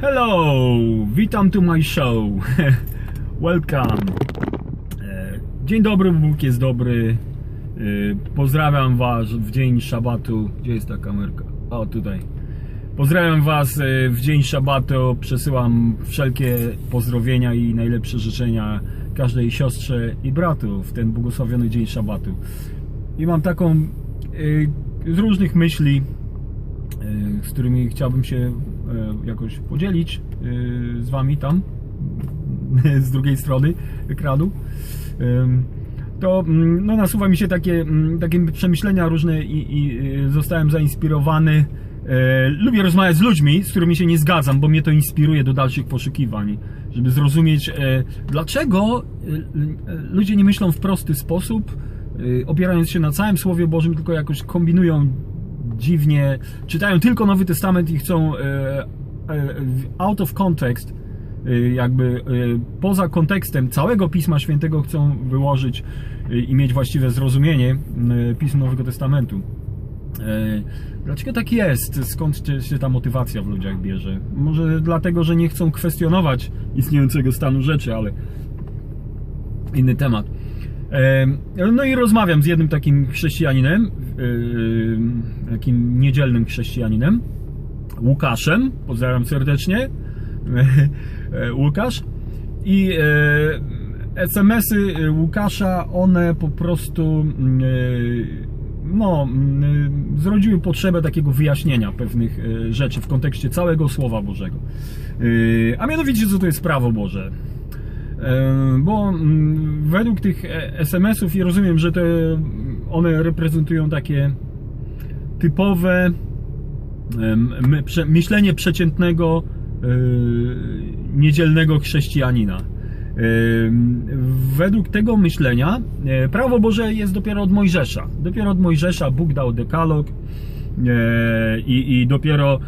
Hello, witam tu my show. Welcome. E, Dzień dobry, Bóg jest dobry. E, Pozdrawiam Was w dzień szabatu. Gdzie jest ta kamerka? O, tutaj. Pozdrawiam Was e, w dzień szabatu. Przesyłam wszelkie pozdrowienia i najlepsze życzenia każdej siostrze i bratu w ten błogosławiony dzień szabatu. I mam taką z różnych myśli, z którymi chciałbym się jakoś podzielić e, z Wami tam, z drugiej strony ekranu. To mm, no, nasuwa mi się takie, mm, takie przemyślenia różne i, i e, zostałem zainspirowany. E, Lubię rozmawiać z ludźmi, z którymi się nie zgadzam, bo mnie to inspiruje do dalszych poszukiwań, żeby zrozumieć, e, dlaczego e, e, ludzie nie myślą w prosty sposób, e, opierając się na całym Słowie Bożym, tylko jakoś kombinują dziwnie, czytają tylko Nowy Testament i chcą e, e, out of context, e, jakby poza kontekstem całego Pisma Świętego chcą wyłożyć i mieć właściwe zrozumienie Pism Nowego Testamentu. Dlaczego tak jest? Skąd się ta motywacja w ludziach bierze? Może dlatego, że nie chcą kwestionować istniejącego stanu rzeczy, ale inny temat. No i rozmawiam z jednym takim chrześcijaninem, takim niedzielnym chrześcijaninem, Łukaszem. Pozdrawiam serdecznie. Łukasz. I SMS-y Łukasza, one po prostu no, zrodziły potrzebę takiego wyjaśnienia pewnych e, rzeczy w kontekście całego Słowa Bożego. E, A mianowicie, co to jest prawo Boże? Bo mm, według tych e, SMS-ów, i rozumiem, że te one reprezentują takie typowe myślenie przeciętnego e, niedzielnego chrześcijanina. Według tego myślenia e, prawo Boże jest dopiero od Mojżesza. Dopiero od Mojżesza Bóg dał dekalog i, i dopiero e,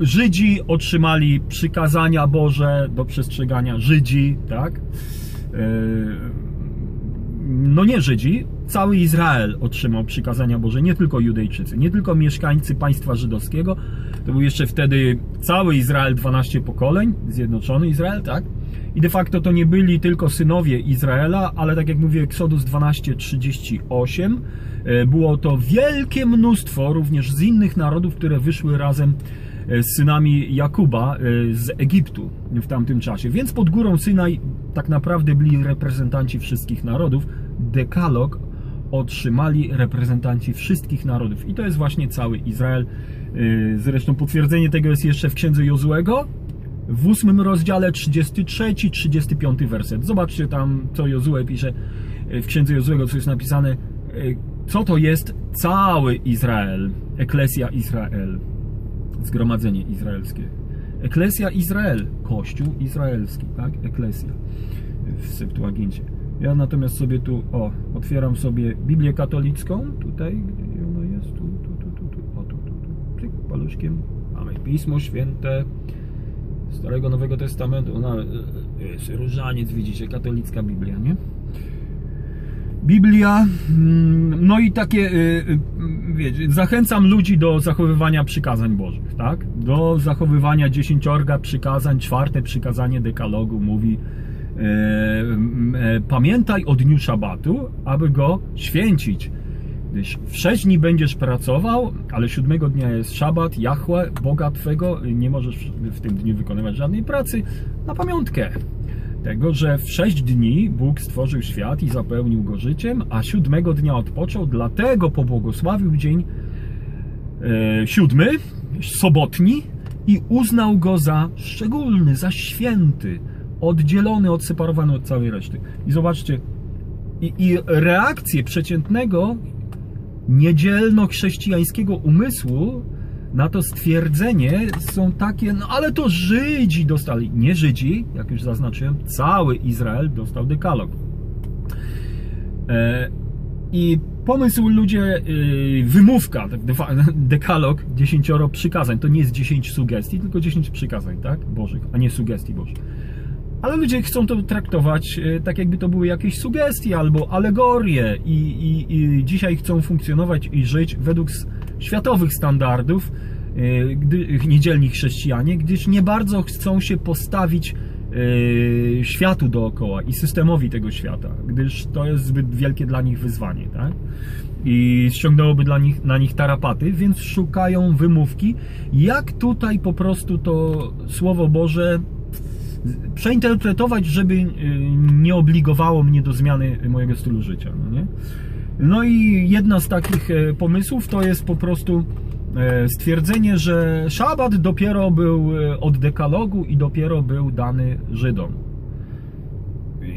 Żydzi otrzymali przykazania Boże do przestrzegania Żydzi, tak? E, no nie Żydzi, cały Izrael otrzymał przykazania Boże, nie tylko Judejczycy, nie tylko mieszkańcy państwa żydowskiego, to był jeszcze wtedy cały Izrael, 12 pokoleń, zjednoczony Izrael, tak? I de facto to nie byli tylko synowie Izraela, ale tak jak mówię, Exodus 12:38 e, było to wielkie mnóstwo również z innych narodów, które wyszły razem e, z synami Jakuba e, z Egiptu w tamtym czasie. Więc pod górą Synaj tak naprawdę byli reprezentanci wszystkich narodów. Dekalog otrzymali reprezentanci wszystkich narodów. I to jest właśnie cały Izrael. E, Zresztą potwierdzenie tego jest jeszcze w księdze Jozuego. W ósmym rozdziale 33, 35 werset. Zobaczcie tam, co Jozue pisze e, w księdze Jozuego, co jest napisane. Co to jest cały Izrael? Eklesja Izrael zgromadzenie izraelskie. Eklesja Izrael, Kościół izraelski, tak? Eklesja w Septuagincie. Ja natomiast sobie tu, o, otwieram sobie Biblię katolicką, tutaj, gdzie ona jest, tu, tu, tu, tu, tu, o, tu, tu, tu, paluszkiem, mamy Pismo Święte Starego Nowego Testamentu, e, jest różaniec, widzicie, katolicka Biblia, nie? Biblia, mm, no i takie, y, y, wiecie, zachęcam ludzi do zachowywania przykazań Bożych, tak? Do zachowywania dziesięciorga przykazań, czwarte przykazanie dekalogu mówi m, e, pamiętaj o dniu szabatu, aby go święcić. W sześć dni będziesz pracował, ale siódmego dnia jest szabat, Jahwe, Boga Twego, nie możesz w tym dniu wykonywać żadnej pracy, na pamiątkę tego, że w sześć dni Bóg stworzył świat i zapełnił go życiem, a siódmego dnia odpoczął, dlatego pobłogosławił dzień e, siódmy, sobotni i uznał go za szczególny, za święty, oddzielony, odseparowany od całej reszty. I zobaczcie, i, i reakcje przeciętnego niedzielno-chrześcijańskiego umysłu na to stwierdzenie są takie, no ale to Żydzi dostali. Nie Żydzi, jak już zaznaczyłem, cały Izrael dostał dekalog. E, I pomysł ludzie, y, wymówka, tak dekalog, dziesięcioro przykazań, to nie jest 10 sugestii, tylko 10 przykazań, tak, bożych, a nie sugestii bożych. Ale ludzie chcą to traktować e, tak, jakby to były jakieś sugestie albo alegorie, i, i, i dzisiaj chcą funkcjonować i żyć według światowych standardów, e, gdy, niedzielni chrześcijanie, gdyż nie bardzo chcą się postawić e, światu dookoła i systemowi tego świata, gdyż to jest zbyt wielkie dla nich wyzwanie, tak? I ściągnęłoby dla nich, na nich tarapaty, więc szukają wymówki, jak tutaj po prostu to Słowo Boże przeinterpretować, żeby y, nie obligowało mnie do zmiany mojego stylu życia. No, nie? No i jedna z takich e, pomysłów to jest po prostu e, stwierdzenie, że szabat dopiero był e, od dekalogu i dopiero był dany Żydom.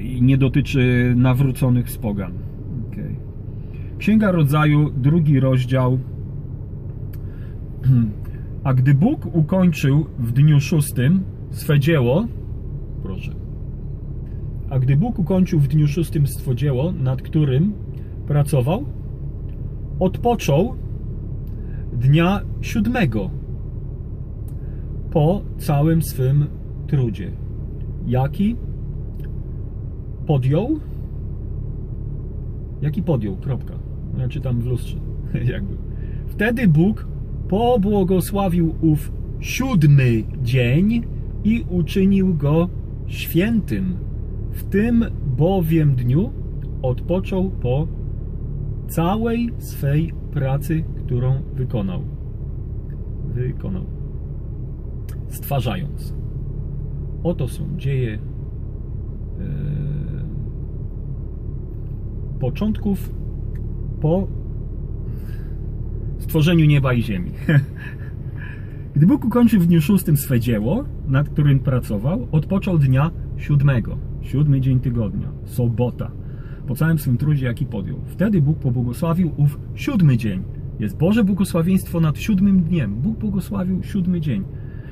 I nie dotyczy nawróconych z pogan. Okay. Księga Rodzaju, drugi rozdział. A gdy Bóg ukończył w dniu szóstym swe dzieło, proszę. A gdy Bóg ukończył w dniu szóstym stwo dzieło, nad którym pracował, odpoczął dnia siódmego po całym swym trudzie. Jaki podjął? Jaki podjął? Kropka. Ja czytam w lustrze. Jakby. Wtedy Bóg pobłogosławił ów siódmy dzień i uczynił go świętym. W tym bowiem dniu odpoczął po całej swej pracy, którą wykonał. Wykonał. Stwarzając. Oto są dzieje e, początków po stworzeniu nieba i ziemi. Gdy Bóg ukończył w dniu szóstym swe dzieło, nad którym pracował, odpoczął dnia siódmego, siódmy dzień tygodnia, sobota, po całym swym trudzie, jaki podjął. Wtedy Bóg pobłogosławił ów siódmy dzień. Jest Boże błogosławieństwo nad siódmym dniem. Bóg błogosławił siódmy dzień,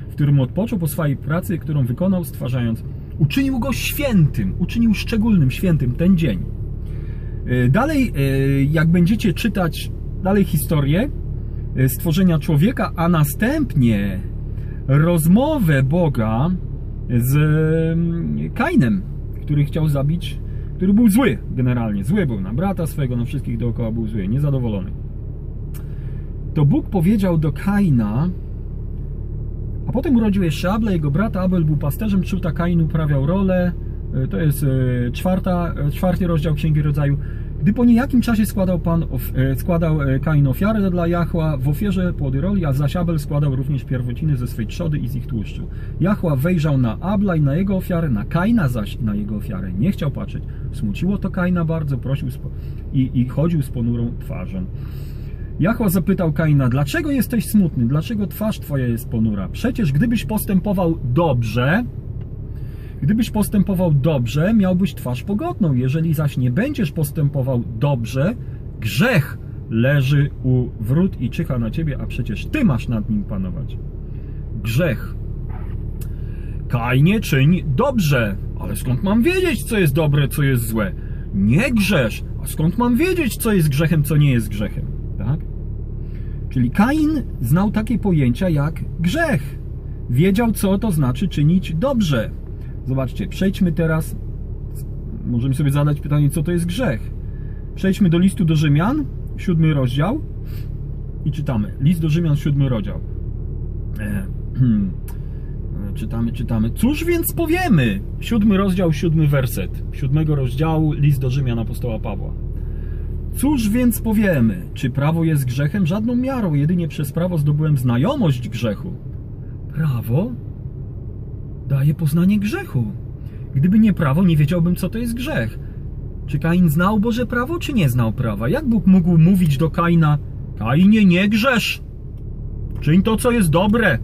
w którym odpoczął po swojej pracy, którą wykonał, stwarzając. Uczynił go świętym, uczynił szczególnym, świętym ten dzień. E, dalej, e, jak będziecie czytać dalej historię, E, stworzenia człowieka, a następnie rozmowę Boga z mm, Kainem, który chciał zabić, który był zły generalnie. Zły był na brata swego, na wszystkich dookoła był zły, niezadowolony. To Bóg powiedział do Kaina, a potem urodził jeszcze Abla, jego brat Abel był pasterzem, czuł Kain uprawiał rolę. E, to jest e, czwarta, czwarty rozdział Księgi Rodzaju. Gdy po niejakim czasie składał, pan, e, składał e, Kain ofiarę dla Jachła, w ofierze płody roli, a zaś Abel składał również pierwociny ze swej trzody i z ich tłuszczu. Jachła wejrzał na Abla i na jego ofiarę, na Kaina zaś na jego ofiarę. Nie chciał patrzeć. Smuciło to Kaina bardzo, prosił i, i chodził z ponurą twarzą. Jachła zapytał Kaina, dlaczego jesteś smutny? Dlaczego twarz twoja jest ponura? Przecież gdybyś postępował dobrze, Gdybyś postępował dobrze, miałbyś twarz pogodną. Jeżeli zaś nie będziesz postępował dobrze, grzech leży u wrót i czyha na ciebie, a przecież ty masz nad nim panować. Grzech. Kajnie czyń dobrze, ale skąd mam wiedzieć, co jest dobre, co jest złe? Nie grzesz, a skąd mam wiedzieć, co jest grzechem, co nie jest grzechem? Tak? Czyli Kain znał takie pojęcia jak grzech. Wiedział, co to znaczy czynić dobrze. Zobaczcie, przejdźmy teraz, możemy sobie zadać pytanie, co to jest grzech. Przejdźmy do listu do Rzymian, siódmy rozdział i czytamy. List do Rzymian, siódmy rozdział. E, czytamy, czytamy. Cóż więc powiemy? Siódmy rozdział, siódmy werset. Siódmego rozdziału, list do Rzymian apostoła Pawła. Cóż więc powiemy? Czy prawo jest grzechem? Żadną miarą, jedynie przez prawo zdobyłem znajomość grzechu. Prawo daje poznanie grzechu. Gdyby nie prawo, nie wiedziałbym, co to jest grzech. Czy Kain znał Boże prawo, czy nie znał prawa? Jak Bóg mógł mówić do Kaina, Kainie, nie grzesz, czyń to, co jest dobre.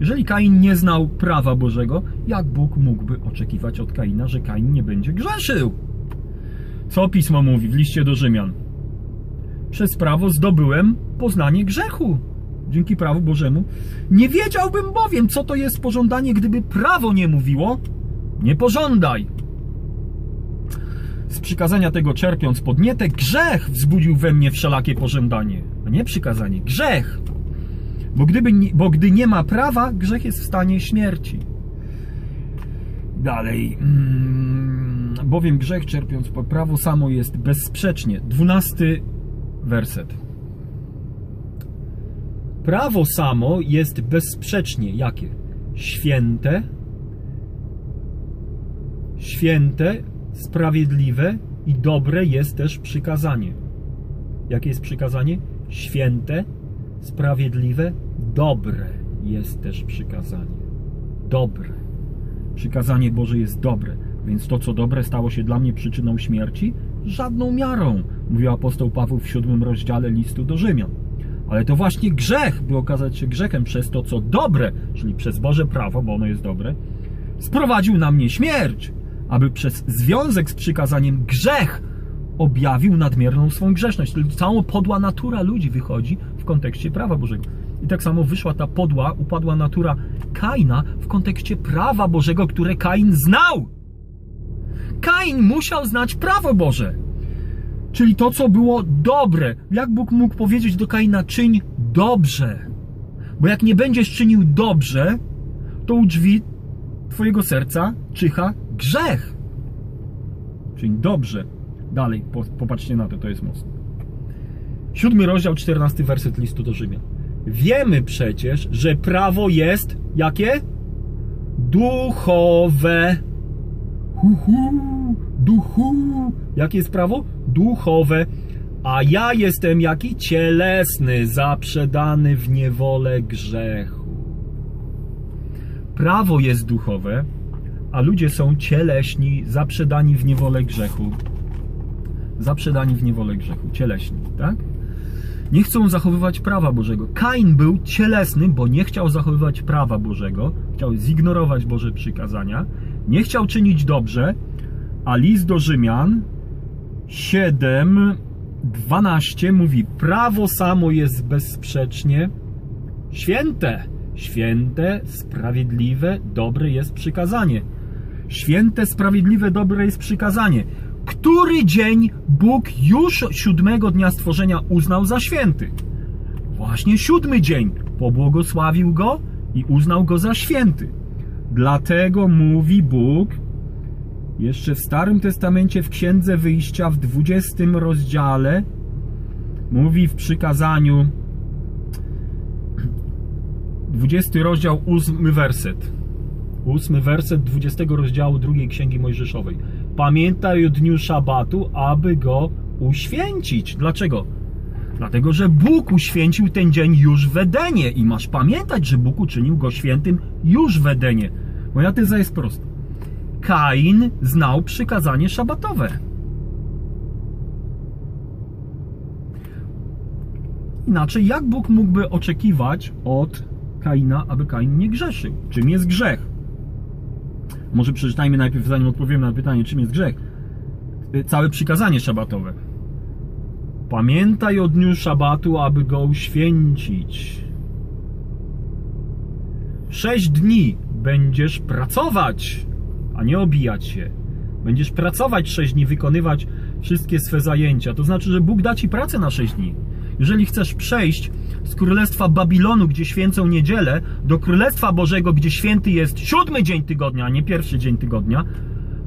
Jeżeli Kain nie znał prawa Bożego, jak Bóg mógłby oczekiwać od Kaina, że Kain nie będzie grzeszył? Co Pismo mówi w liście do Rzymian? Przez prawo zdobyłem poznanie grzechu dzięki prawu Bożemu. Nie wiedziałbym bowiem, co to jest pożądanie, gdyby prawo nie mówiło, nie pożądaj. Z przykazania tego czerpiąc podnietę, grzech wzbudził we mnie wszelakie pożądanie, a nie przykazanie, grzech. Bo, gdyby, bo gdy nie ma prawa, grzech jest w stanie śmierci. Dalej. Hmm, bowiem grzech czerpiąc prawo samo jest bezsprzecznie. Dwunasty werset. Prawo samo jest bezsprzecznie jakie? Święte, święte, sprawiedliwe i dobre jest też przykazanie. Jakie jest przykazanie? Święte, sprawiedliwe, dobre jest też przykazanie. Dobre. Przykazanie Boże jest dobre, więc to, co dobre, stało się dla mnie przyczyną śmierci? Żadną miarą, mówił apostoł Paweł w siódmym rozdziale listu do Rzymian. Ale to właśnie grzech, by okazać się grzechem przez to, co dobre, czyli przez Boże prawo, bo ono jest dobre, sprowadził na mnie śmierć, aby przez związek z przykazaniem grzech objawił nadmierną swą grzeszność. Czyli cała podła natura ludzi wychodzi w kontekście prawa Bożego. I tak samo wyszła ta podła, upadła natura Kaina w kontekście prawa Bożego, które Kain znał. Kain musiał znać prawo Boże. Czyli to, co było dobre. Jak Bóg mógł powiedzieć do Kaina, czyń dobrze. Bo jak nie będziesz czynił dobrze, to u drzwi twojego serca czyha grzech. Czyń dobrze. Dalej, popatrzcie na to, to jest mocne. Siódmy rozdział, czternasty werset listu do Rzymian. Wiemy przecież, że prawo jest jakie? Duchowe. Hu, hu, duchu. Jakie jest prawo? Duchowe. A ja jestem jaki? Cielesny, zaprzedany w niewolę grzechu. Prawo jest duchowe, a ludzie są cieleśni, zaprzedani w niewolę grzechu. Zaprzedani w niewolę grzechu, cieleśni, tak? nie chcą zachowywać prawa Bożego. Kain był cielesny, bo nie chciał zachowywać prawa Bożego, chciał zignorować Boże przykazania, nie chciał czynić dobrze, a list do Rzymian 7, 12 mówi: Prawo samo jest bezsprzecznie święte. Święte, sprawiedliwe, dobre jest przykazanie. Święte, sprawiedliwe, dobre jest przykazanie który dzień Bóg już siódmego dnia stworzenia uznał za święty. Właśnie siódmy dzień pobłogosławił go i uznał go za święty. Dlatego mówi Bóg jeszcze w Starym Testamencie w Księdze Wyjścia w 20 rozdziale mówi w przykazaniu 20 rozdział, 8 werset. 8 werset 20 rozdziału drugiej Księgi Mojżeszowej. Pamiętaj o dniu szabatu, aby go uświęcić. Dlaczego? Dlatego, że Bóg uświęcił ten dzień już w Edenie i masz pamiętać, że Bóg uczynił go świętym już w Edenie. Moja teza jest prosta. Kain znał przykazanie szabatowe. Inaczej, jak Bóg mógłby oczekiwać od Kaina, aby Kain nie grzeszył? Czym jest grzech? Może przeczytajmy najpierw, zanim odpowiemy na pytanie, czym jest grzech. Y, całe przykazanie szabatowe. Pamiętaj o dniu szabatu, aby go uświęcić. Sześć dni będziesz pracować, a nie obijać się. Będziesz pracować sześć dni, wykonywać wszystkie swe zajęcia. To znaczy, że Bóg da ci pracę na sześć dni. Jeżeli chcesz przejść z królestwa Babilonu, gdzie święcą niedzielę, do królestwa Bożego, gdzie święty jest siódmy dzień tygodnia, a nie pierwszy dzień tygodnia,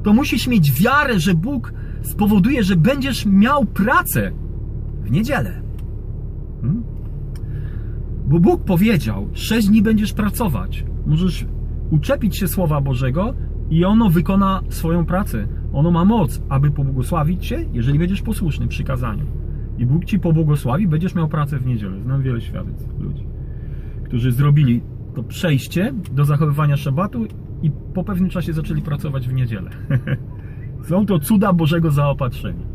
to musisz mieć wiarę, że Bóg spowoduje, że będziesz miał pracę w niedzielę. Hmm? Bo Bóg powiedział, sześć dni będziesz pracować. Możesz uczepić się Słowa Bożego i ono wykona swoją pracę. Ono ma moc, aby pobłogosławić cię, jeżeli będziesz posłuszny przykazaniu i Bóg ci pobłogosławi, będziesz miał pracę w niedzielę. Znam wiele świadectw ludzi, którzy zrobili to przejście do zachowywania szabatu i po pewnym czasie zaczęli pracować w niedzielę. Są to cuda Bożego zaopatrzenia.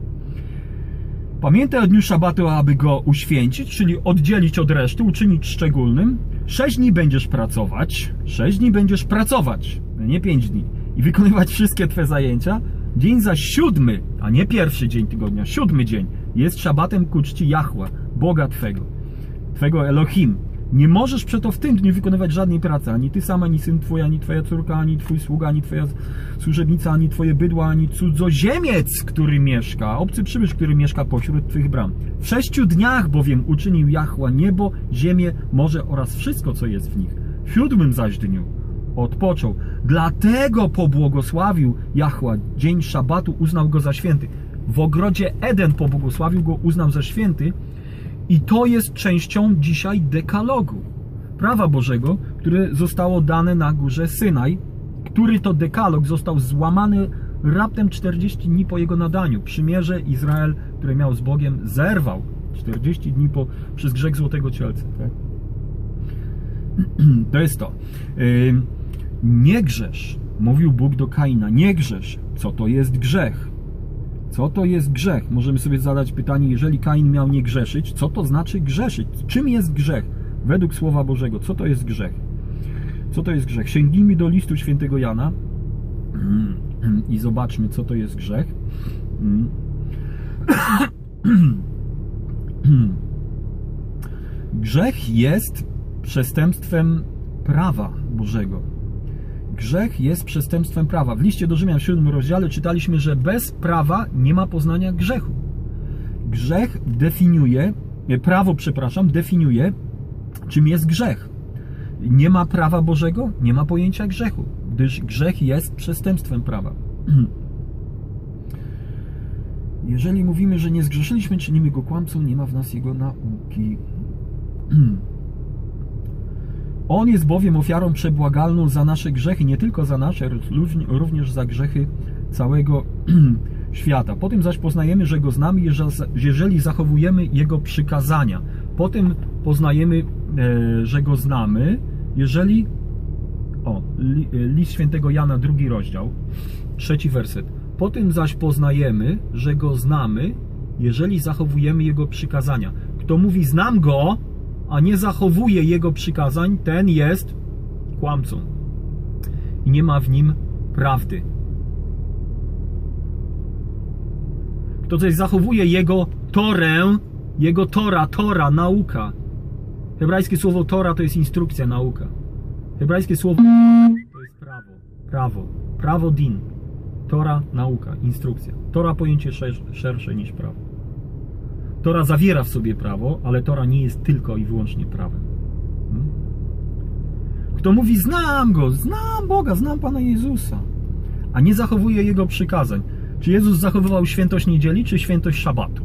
Pamiętaj o dniu szabatu, aby go uświęcić, czyli oddzielić od reszty, uczynić szczególnym. Sześć dni będziesz pracować, sześć dni będziesz pracować, nie pięć dni, i wykonywać wszystkie Twe zajęcia. Dzień za siódmy, a nie pierwszy dzień tygodnia, siódmy dzień, jest szabatem ku czci Jahła, Boga Twego, Twego Elohim. Nie możesz przeto w tym dniu wykonywać żadnej pracy, ani Ty sam, ani syn Twój, ani Twoja córka, ani Twój sługa, ani Twoja służebnica, ani Twoje bydło, ani cudzoziemiec, który mieszka, obcy przybysz, który mieszka pośród Twych bram. W sześciu dniach bowiem uczynił Jahła niebo, ziemię, morze oraz wszystko, co jest w nich. W siódmym zaś dniu odpoczął. Dlatego pobłogosławił Jahła dzień szabatu, uznał go za święty w ogrodzie Eden pobłogosławił go, uznał za święty I to jest częścią dzisiaj dekalogu. Prawa Bożego, które zostało dane na górze Synaj, który to dekalog został złamany raptem 40 dni po jego nadaniu. Przymierze Izrael, które miał z Bogiem, zerwał 40 dni po, przez grzech Złotego Cielca. Tak? To jest to. Yy, Nie grzesz, mówił Bóg do Kaina, nie grzesz. Co to jest grzech? Co to jest grzech? Możemy sobie zadać pytanie, jeżeli Kain miał nie grzeszyć, co to znaczy grzeszyć? Czym jest grzech? Według Słowa Bożego, co to jest grzech? Co to jest grzech? Sięgnijmy do listu świętego Jana i zobaczmy, co to jest grzech. Grzech jest przestępstwem prawa Bożego. Grzech jest przestępstwem prawa. W liście do Rzymian w 7 rozdziale czytaliśmy, że bez prawa nie ma poznania grzechu. Grzech definiuje, prawo, przepraszam, definiuje, czym jest grzech. Nie ma prawa Bożego, nie ma pojęcia grzechu, gdyż grzech jest przestępstwem prawa. Jeżeli mówimy, że nie zgrzeszyliśmy, czynimy go kłamcą, nie ma w nas jego nauki. On jest bowiem ofiarą przebłagalną za nasze grzechy, nie tylko za nasze, również za grzechy całego świata. Potem zaś poznajemy, że go znamy, jeżeli zachowujemy jego przykazania. Potem poznajemy, e, że go znamy, jeżeli. O, list świętego Jana, drugi rozdział, trzeci werset. Potem zaś poznajemy, że go znamy, jeżeli zachowujemy jego przykazania. Kto mówi, znam go, a nie zachowuje jego przykazań, ten jest kłamcą i nie ma w nim prawdy. Kto zaś zachowuje jego torę, jego tora, tora, nauka. Hebrajskie słowo tora to jest instrukcja, nauka. Hebrajskie słowo to jest prawo, prawo, prawo din. Tora, nauka, instrukcja. Tora pojęcie szersze niż prawo. Tora zawiera w sobie prawo, ale Tora nie jest tylko i wyłącznie prawem. Hmm? Kto mówi, znam go, znam Boga, znam Pana Jezusa, a nie zachowuje Jego przykazań. Czy Jezus zachowywał świętość niedzieli, czy świętość szabatu?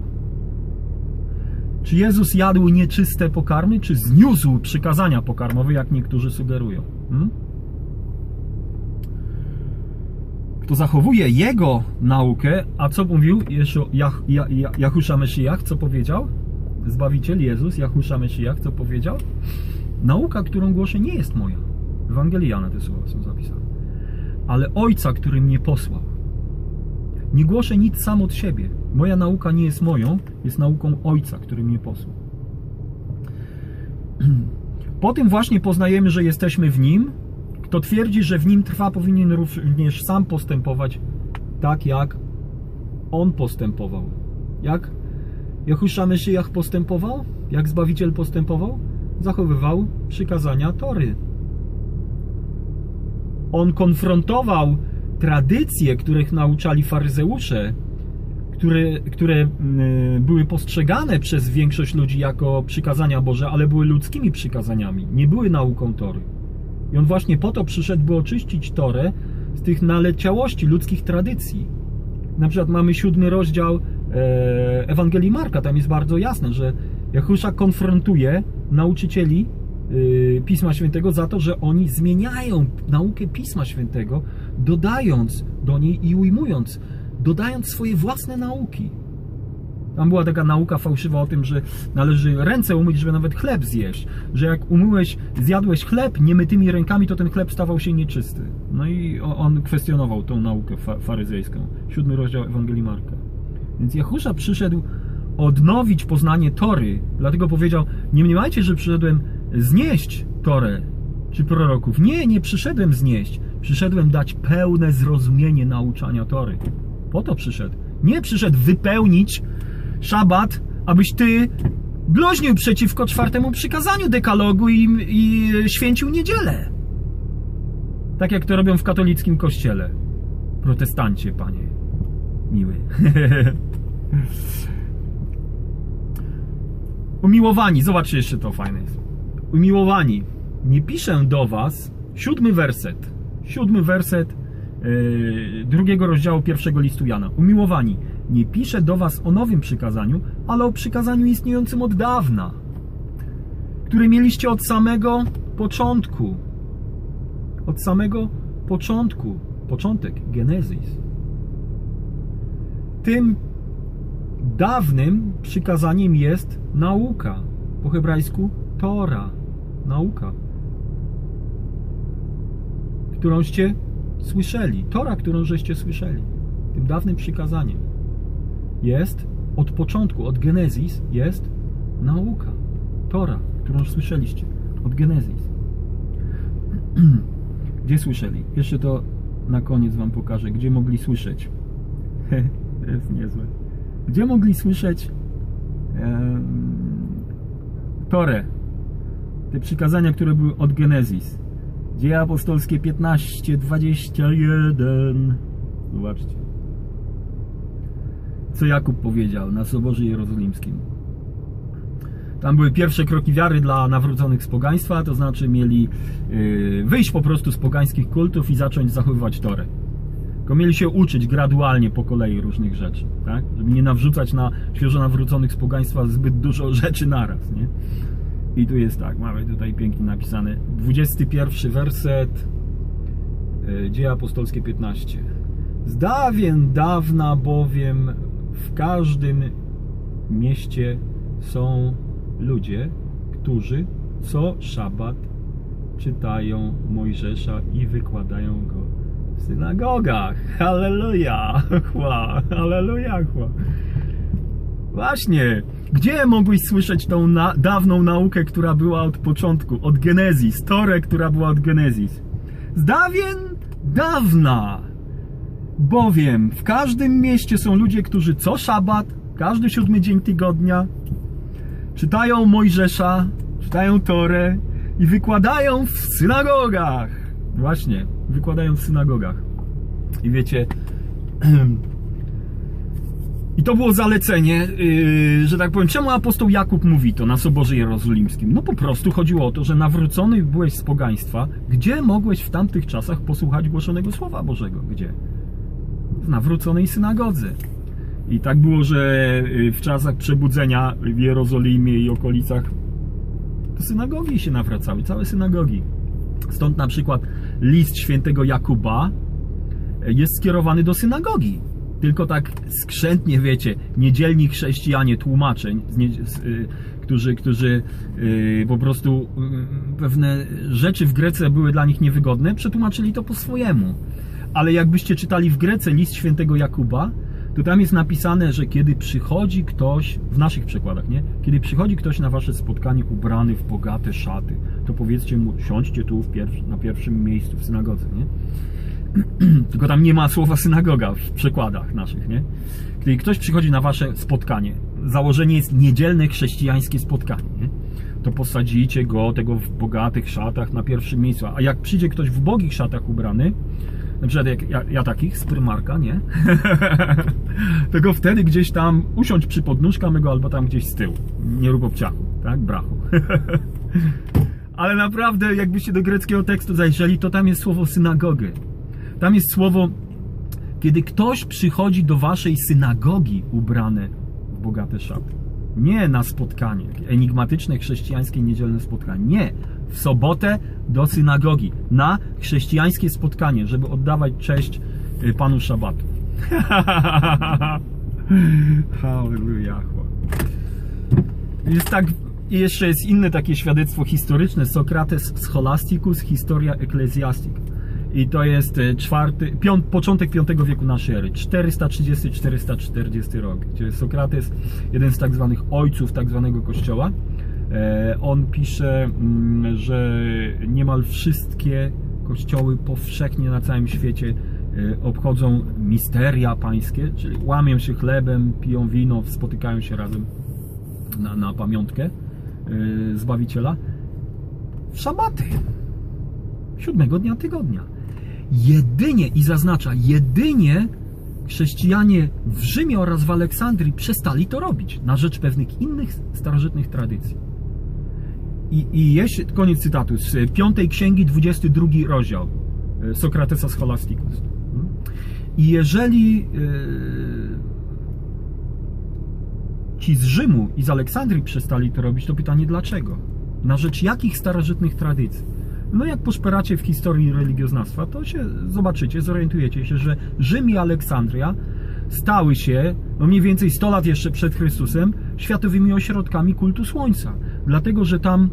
Czy Jezus jadł nieczyste pokarmy, czy zniósł przykazania pokarmowe, jak niektórzy sugerują? Hmm? Kto zachowuje Jego naukę, a co mówił jeszcze Jach, Jachusza Meszyjach, co powiedział? Zbawiciel Jezus, Jachusza Meszyjach, co powiedział? Nauka, którą głoszę, nie jest moja. Ewangeliana te słowa są zapisane. Ale Ojca, który mnie posłał. Nie głoszę nic sam od siebie. Moja nauka nie jest moją, jest nauką Ojca, który mnie posłał. Po tym właśnie poznajemy, że jesteśmy w Nim. Kto twierdzi, że w Nim trwa, powinien również sam postępować tak, jak On postępował. Jak Jehusza Meszyjach postępował? Jak Zbawiciel postępował? Zachowywał przykazania Tory. On konfrontował tradycje, których nauczali faryzeusze, które, które mm, były postrzegane przez większość ludzi jako przykazania Boże, ale były ludzkimi przykazaniami, nie były nauką Tory. I on właśnie po to przyszedł, by oczyścić Torę z tych naleciałości ludzkich tradycji. Na przykład mamy siódmy rozdział e, Ewangelii Marka, tam jest bardzo jasne, że Jachusza konfrontuje nauczycieli e, Pisma Świętego za to, że oni zmieniają naukę Pisma Świętego, dodając do niej i ujmując, dodając swoje własne nauki. Tam była taka nauka fałszywa o tym, że należy ręce umyć, żeby nawet chleb zjeść. Że jak umyłeś, zjadłeś chleb niemytymi rękami, to ten chleb stawał się nieczysty. No i on kwestionował tą naukę faryzejską. Siódmy rozdział Ewangelii Marka. Więc Jachusza przyszedł odnowić poznanie Tory. Dlatego powiedział, nie mniemajcie, że przyszedłem znieść Torę czy proroków. Nie, nie przyszedłem znieść. Przyszedłem dać pełne zrozumienie nauczania Tory. Po to przyszedł. Nie przyszedł wypełnić szabat, abyś ty bloźnił przeciwko czwartemu przykazaniu dekalogu i, i święcił niedzielę. Tak jak to robią w katolickim kościele. Protestancie, panie. Miły. Umiłowani, zobaczcie jeszcze to fajne jest. Umiłowani, nie piszę do was, siódmy werset, siódmy werset yy, drugiego rozdziału pierwszego listu Jana. Umiłowani, nie piszę do was o nowym przykazaniu, ale o przykazaniu istniejącym od dawna, które mieliście od samego początku. Od samego początku. Początek, Genezis. Tym dawnym przykazaniem jest nauka. Po hebrajsku Tora. Nauka. Którąście słyszeli. Tora, którą żeście słyszeli. Tym dawnym przykazaniem jest od początku, od Genezis jest nauka. Tora, którą słyszeliście. Od Genezis. Gdzie słyszeli? Jeszcze to na koniec wam pokażę, gdzie mogli słyszeć. to jest niezłe. Gdzie mogli słyszeć em, Torę? Te przykazania, które były od Genezis. Dzieje apostolskie 15, 21. Zobaczcie. Co Jakub powiedział na Soborze Jerozolimskim. Tam były pierwsze kroki wiary dla nawróconych z pogaństwa, to znaczy mieli yy, wyjść po prostu z pogańskich kultów i zacząć zachowywać Torę. Tylko mieli się uczyć gradualnie po kolei różnych rzeczy, tak? Żeby nie nawrzucać na świeżo nawróconych z pogaństwa zbyt dużo rzeczy naraz, nie? I tu jest tak, mamy tutaj pięknie napisane 21 werset yy, Dzieje Apostolskie 15 Z dawien dawna bowiem w każdym mieście są ludzie, którzy co szabat czytają Mojżesza i wykładają go w synagogach. Halleluja! Chła! Halleluja! Chła! Właśnie! Gdzie mogłeś słyszeć tą na, dawną naukę, która była od początku, od Genezis, Torę, która była od Genezis? Z dawien dawna! Bowiem w każdym mieście są ludzie, którzy co szabat, każdy siódmy dzień tygodnia czytają Mojżesza, czytają Torę i wykładają w synagogach. Właśnie, wykładają w synagogach. I wiecie, i to było zalecenie, yy, że tak powiem, czemu apostoł Jakub mówi to na Soborze Jerozolimskim? No po prostu chodziło o to, że nawrócony byłeś z pogaństwa, gdzie mogłeś w tamtych czasach posłuchać głoszonego Słowa Bożego? Gdzie? W nawróconej synagodze. I tak było, że y, w czasach przebudzenia w Jerozolimie i okolicach synagogi się nawracały, całe synagogi. Stąd na przykład list świętego Jakuba jest skierowany do synagogi. Tylko tak skrzętnie, wiecie, niedzielni chrześcijanie tłumaczeń, y, którzy, którzy y, po prostu y, pewne rzeczy w Grece były dla nich niewygodne, przetłumaczyli to po swojemu. Ale jakbyście czytali w Grece list świętego Jakuba, to tam jest napisane, że kiedy przychodzi ktoś, w naszych przekładach, nie? Kiedy przychodzi ktoś na wasze spotkanie ubrany w bogate szaty, to powiedzcie mu, siądźcie tu na pierwszym miejscu w synagodze, nie? Tylko tam nie ma słowa synagoga w przekładach naszych, nie? Kiedy ktoś przychodzi na wasze spotkanie, założenie jest niedzielne chrześcijańskie spotkanie, nie? To posadzicie go, tego w bogatych szatach na pierwszym miejscu. A jak przyjdzie ktoś w bogich szatach ubrany, na przykład jak ja, ja takich z prymarka, nie? Tego wtedy gdzieś tam usiądź przy podnóżkach albo tam gdzieś z tyłu. Nie rób obciachu, tak? Brachu. Ale naprawdę, jakbyście do greckiego tekstu zajrzeli, to tam jest słowo synagogę. Tam jest słowo, kiedy ktoś przychodzi do waszej synagogi ubrane w bogate szaty. Nie na spotkanie, enigmatyczne chrześcijańskie niedzielne spotkanie. Nie, w sobotę do synagogi na chrześcijańskie spotkanie, żeby oddawać cześć y, Panu Szabatu. Hallelujah. Jest tak, jeszcze jest inne takie świadectwo historyczne, Sokrates Scholasticus, Historia Ecclesiastica. I to jest y, czwarty, piąt, początek V wieku naszej ery, 430-440 rok, gdzie Sokrates, jeden z tak zwanych ojców tak zwanego kościoła, on pisze, mm, że niemal wszystkie kościoły powszechnie na całym świecie e, obchodzą misteria pańskie, czyli łamią się chlebem, piją wino, spotykają się razem na, na pamiątkę e, Zbawiciela w szabaty, siódmego dnia tygodnia. Jedynie, i zaznacza, jedynie chrześcijanie w Rzymie oraz w Aleksandrii przestali to robić na rzecz pewnych innych starożytnych tradycji. I, I koniec cytatu, z piątej księgi, 22 rozdział e, Sokratesa Scholasticus. I jeżeli, e, ci z Rzymu i z Aleksandrii przestali to robić, to pytanie dlaczego? Na rzecz jakich starożytnych tradycji? No jak poszperacie w historii religioznawstwa, to się zobaczycie, zorientujecie się, że Rzym i Aleksandria stały się, no mniej więcej 100 lat jeszcze przed Chrystusem, światowymi ośrodkami kultu Słońca. Dlatego, że tam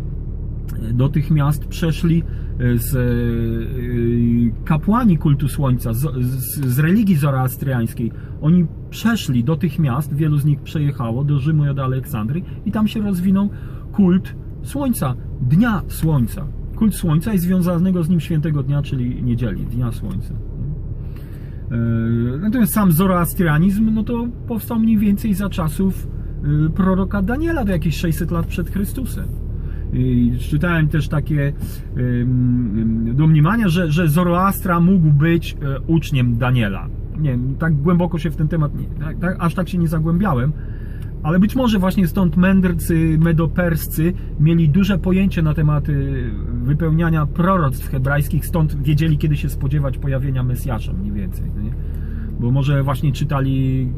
do tych miast przeszli e, z e, kapłani kultu Słońca, z, z, z religii zoroastriańskiej. Oni przeszli do tych miast, wielu z nich przejechało do Rzymu i do Aleksandrii i tam się rozwinął kult Słońca, Dnia Słońca. Kult Słońca i związanego z nim świętego dnia, czyli niedzieli, Dnia Słońca. E, Natomiast sam zoroastrianizm, no to powstał mniej więcej za czasów e, proroka Daniela, do jakieś 600 lat przed Chrystusem. I czytałem też takie ym, domniemania, że, że Zoroastra mógł być uczniem Daniela. Nie wiem, tak głęboko się w ten temat, nie, tak, tak, aż tak się nie zagłębiałem, ale być może właśnie stąd mędrcy medoperscy mieli duże pojęcie na temat y, wypełniania proroctw hebrajskich, stąd wiedzieli, kiedy się spodziewać pojawienia Mesjasza mniej więcej. no nie? Bo może właśnie czytali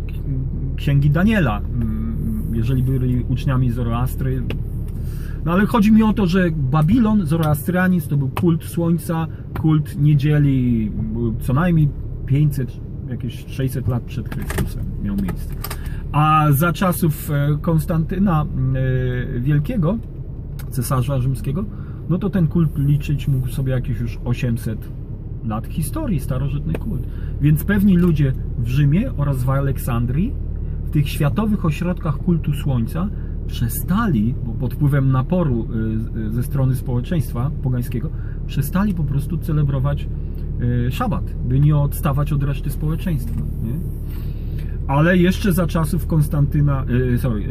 księgi Daniela, mm, jeżeli byli uczniami Zoroastry, no ale chodzi mi o to, że Babilon, zoroastrianizm to był kult słońca, kult niedzieli, co najmniej 500, jakieś 600 lat przed Chrystusem miał miejsce. A za czasów e, Konstantyna e, Wielkiego, cesarza rzymskiego, no to ten kult liczyć mógł sobie jakieś już 800 lat historii, starożytny kult. Więc pewni ludzie w Rzymie oraz w Aleksandrii, w tych światowych ośrodkach kultu słońca, przestali, bo pod wpływem naporu y, ze strony społeczeństwa pogańskiego, przestali po prostu celebrować y, szabat, by nie odstawać od reszty społeczeństwa. Nie? Ale jeszcze za czasów Konstantyna, y, sorry,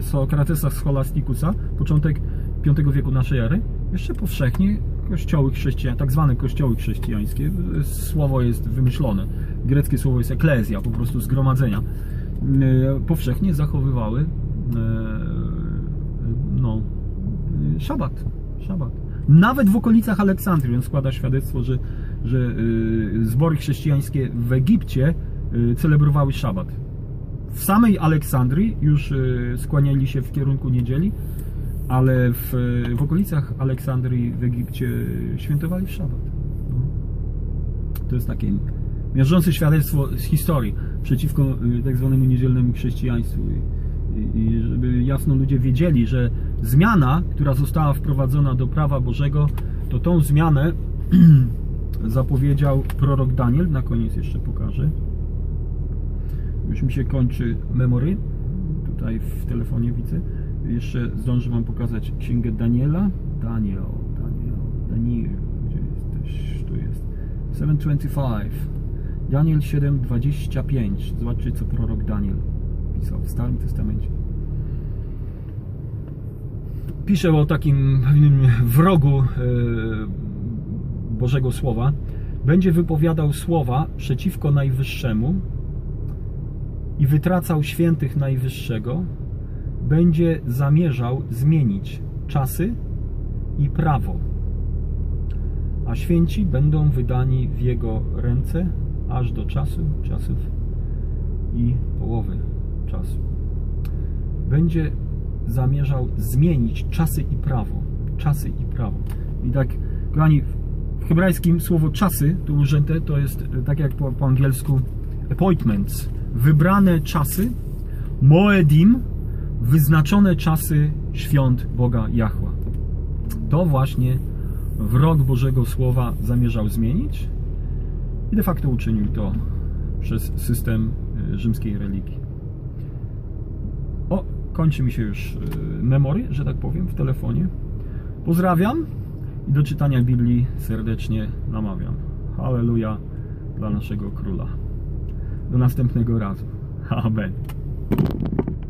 Sokratesa Scholastikusa, początek V wieku naszej ery, jeszcze powszechnie kościoły chrześcijańskie, tak zwane kościoły chrześcijańskie, słowo jest wymyślone, greckie słowo jest eklezja, po prostu zgromadzenia, powszechnie zachowywały y, no, y, szabat, szabat. Nawet w okolicach Aleksandrii on składa świadectwo, że, że zbory chrześcijańskie w Egipcie celebrowały szabat. W samej Aleksandrii już skłaniali się w kierunku niedzieli, ale w, w okolicach Aleksandrii w Egipcie świętowali w szabat. No. To jest takie miażdżące świadectwo z historii przeciwko y, tak zwanemu niedzielnemu chrześcijaństwu. I, i, żeby jasno ludzie wiedzieli, że zmiana, która została wprowadzona do prawa Bożego, to tą zmianę zapowiedział prorok Daniel. Na koniec jeszcze pokażę. Już mi się kończy memory. Tutaj w telefonie widzę. Jeszcze zdążę Wam pokazać księgę Daniela. Daniel, Daniel, Daniel. Gdzie jesteś? Tu jest. 725. Daniel 7:25. Zobaczcie, co prorok Daniel pisał w Starym Testamencie. Pisze o takim wrogu e, Bożego Słowa. Będzie wypowiadał słowa przeciwko Najwyższemu i wytracał świętych Najwyższego. Będzie zamierzał zmienić czasy i prawo, a święci będą wydani w jego ręce aż do czasu, czasów i połowy czasu. Będzie zamierzał zmienić czasy i prawo. Czasy i prawo. I tak, kochani, w hebrajskim słowo czasy, tu użyte, to jest e, tak jak po, po angielsku appointments. Wybrane czasy, moedim, wyznaczone czasy świąt Boga Jahła. To właśnie wrog Bożego Słowa zamierzał zmienić i de facto uczynił to przez system e, rzymskiej religii. O, kończy mi się już e, memory, że tak powiem, w telefonie. Pozdrawiam i do czytania Biblii serdecznie namawiam. Halleluja dla naszego króla. Do następnego razu. Amen.